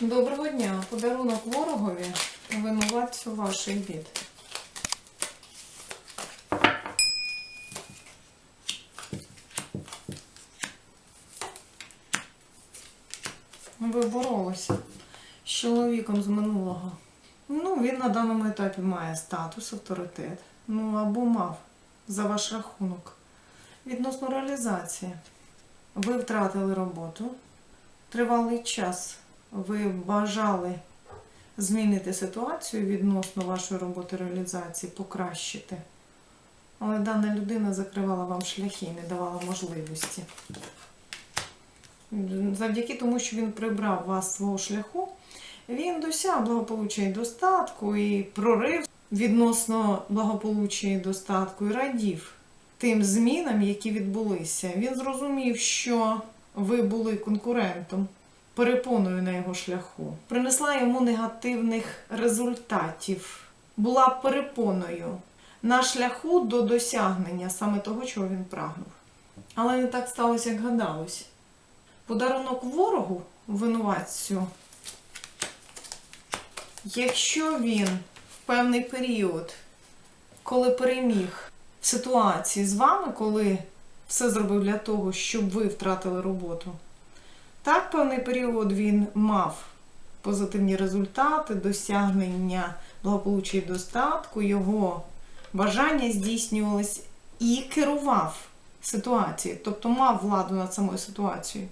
Доброго дня! Подарунок ворогові винуватцю ваших бід. Ви боролися з чоловіком з минулого. Ну, він на даному етапі має статус, авторитет. Ну або мав за ваш рахунок. Відносно реалізації. Ви втратили роботу. Тривалий час ви бажали змінити ситуацію відносно вашої роботи реалізації, покращити. Але дана людина закривала вам шляхи і не давала можливості. Завдяки тому, що він прибрав вас свого шляху, він досяг благополуччя і достатку і прорив відносно благополуччя і достатку і радів тим змінам, які відбулися. Він зрозумів, що ви були конкурентом, перепоною на його шляху, принесла йому негативних результатів, була перепоною на шляху до досягнення саме того, чого він прагнув. Але не так сталося, як гадалось. Подарунок ворогу, винуватцю, якщо він в певний період, коли переміг в ситуації з вами, коли все зробив для того, щоб ви втратили роботу, так, певний період він мав позитивні результати, досягнення благополуччя і достатку, його бажання здійснювались і керував ситуацією, тобто мав владу над самою ситуацією.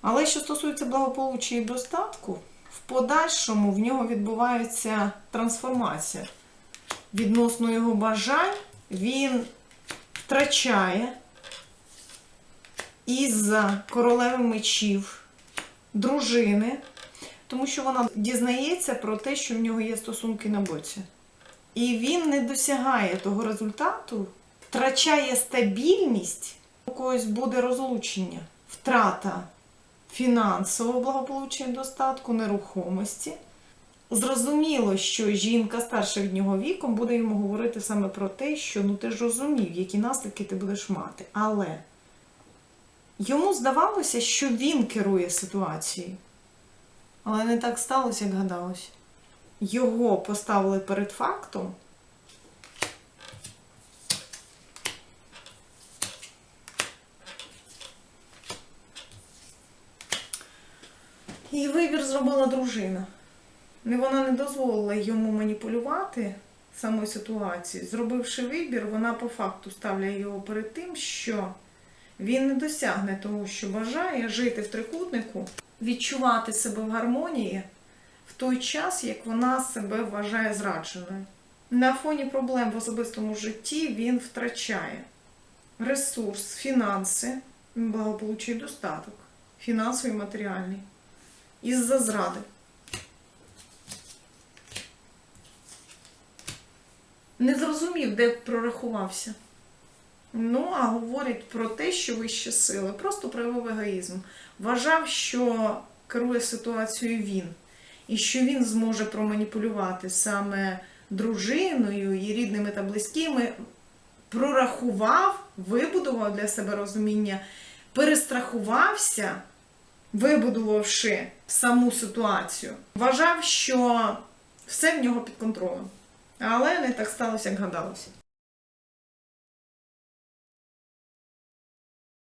Але що стосується благополуччя і достатку, в подальшому в нього відбувається трансформація. Відносно його бажань він втрачає із-за королеви мечів, дружини, тому що вона дізнається про те, що в нього є стосунки на боці. І він не досягає того результату, втрачає стабільність, у когось буде розлучення, втрата фінансового благополуччя достатку, нерухомості. Зрозуміло, що жінка старших нього віком буде йому говорити саме про те, що ну ти ж розумів, які наслідки ти будеш мати. Але йому здавалося, що він керує ситуацією. Але не так сталося, як гадалось. Його поставили перед фактом. І вибір зробила дружина. Не вона не дозволила йому маніпулювати самою ситуацією. Зробивши вибір, вона по факту ставляє його перед тим, що він не досягне того, що бажає жити в трикутнику, відчувати себе в гармонії в той час, як вона себе вважає зрадженою. На фоні проблем в особистому житті він втрачає ресурс, фінанси, благополуччя достаток, фінансовий матеріальний, із-за зради. Не зрозумів, де прорахувався. Ну, а говорить про те, що вище сили. Просто проявив егоїзм. Вважав, що керує ситуацією він, і що він зможе проманіпулювати саме дружиною і рідними та близькими. Прорахував, вибудував для себе розуміння, перестрахувався, вибудувавши саму ситуацію. Вважав, що все в нього під контролем. Але не так сталося, як гадалося.